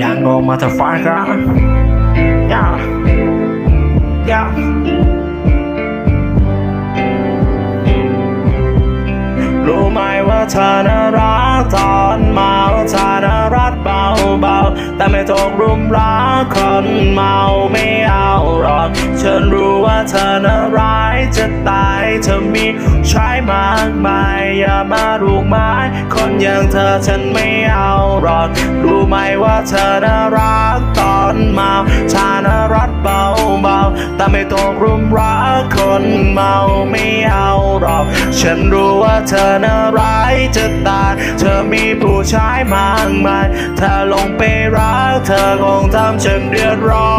Young no motherfucker Yeah Yeah รู้ไหมว่าเธอน่ารักตอนเมาเธอน่ารักเบาเบาแต่ไม่ตกรุมรักคนเมาไม่เอาหรอกฉันรู้ว่าเธอน่าร้า จะตายเธอมีชายมากมายอย่ามาลูกไม้คนอย่างเธอฉันไม่เอาหรอกรู้ไหมว่าเธอน่ารักตอนเมาเธอน่ารักเบาเบาๆแต่ไม่ตกรุมรักคนเมาไม่เอาหรอกฉันรู้ว่าเธอน่าร้ายจะตายเธอมีผู้ชายมากมายถ้าลงไปรักเธอคงทำฉันเดือดร้อ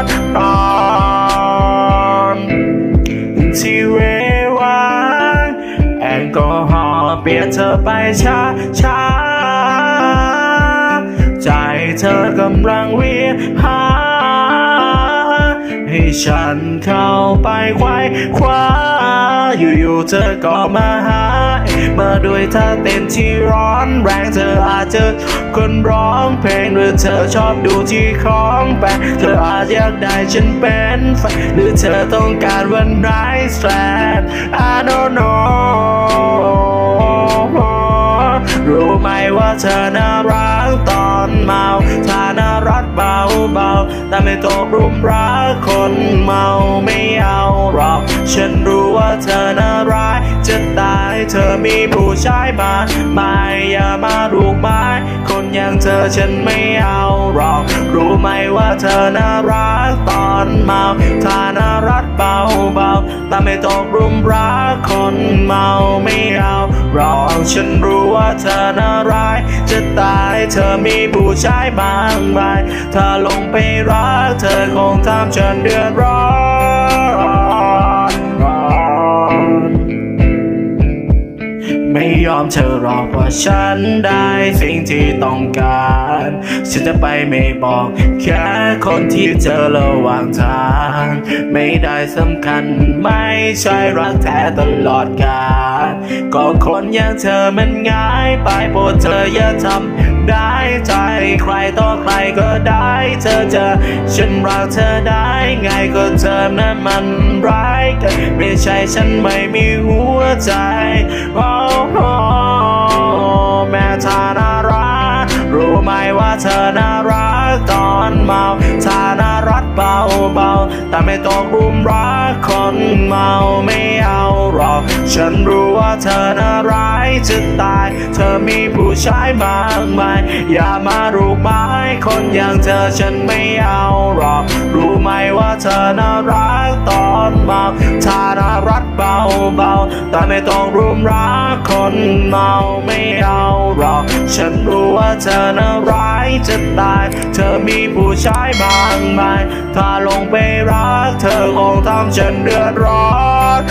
นร้อน ที่เววางแอลกอฮอล์เปลี่ยนเธอไปช้าช้าใจเธอกำลังเวียนหา ให้ฉันเข้าไปควายคว้า อยู่ๆเธอก็มาหา มาด้วยท่าเต้นที่ร้อนแรงเธออาจจะคนร้องเพลงหรือเธอชอบดูที่ของแปลกเธออาจอยากได้ฉันเป็นแฟนหรือเธอต้องการวันไ i แ e น I don't know รู้ไหมว่าเธอน่ารักต่อ นเมาถ้าน่ารักเบาเบาแต่ไม่ตกรุมรักคนเมาไม่เอาหรอก ฉันรู้ว่าเธอน่าร้าย จะตายเธอมีผู้ชายมาไม่อย่ามาลูกไม้คนอย่างเธอฉันไม่เอาหรอก รู้ไหมว่าเธอน่ารักตอนเมาถ้าน่ารักเบาเบาแต่ไม่ตกรุมรักคนเมาไม่เอา หรอกฉันรู้ว่าเธอน่าร้าย จะตายเธอมีผู้ชายมากมาย ถ้าลงไปรักเธอคงทำฉันเดือดร้อน ม่ยอมเธอหรอกว่าฉันได้สิ่งที่ต้องการ ฉันจะไปไม่บอกแค่คนที่เจอระหว่างทาง ไม่ได้สำคัญไม่ใช่รักแท้ตลอดกาลก็คนอย่างเธอมันง่ายไปโปรดเธออย่าทำได้ใจใครต่อใครก็ได้ เธอจะฉันรักเธอได้ไงก็เธอนั้นมันร้ายเกันไม่ใช่ฉันไม่มีหัวใจโเมาเธอน่ารักเบาเบาแต่ไม่ต้องรุมรักคนเมาไม่เอาหรอก ฉันรู้ว่าเธอน่าร้ายจะตาย เธอมีผู้ชายมากมาย อย่ามารูปไม้คนอย่างเธอฉันไม่เอาหรอก รู้ไหมว่าเธอน่ารักตอนเมาเธอน่ารักเบาเบาๆแต่ไม่ต้องรุมรักคนเมาไม่เอาหรอก ฉันรู้ว่าเธอน่าร้ายจะตาย เธอมีผู้ชายมากมาย ถ้าลงไปรักเธอคงทำฉันเดือดร้อน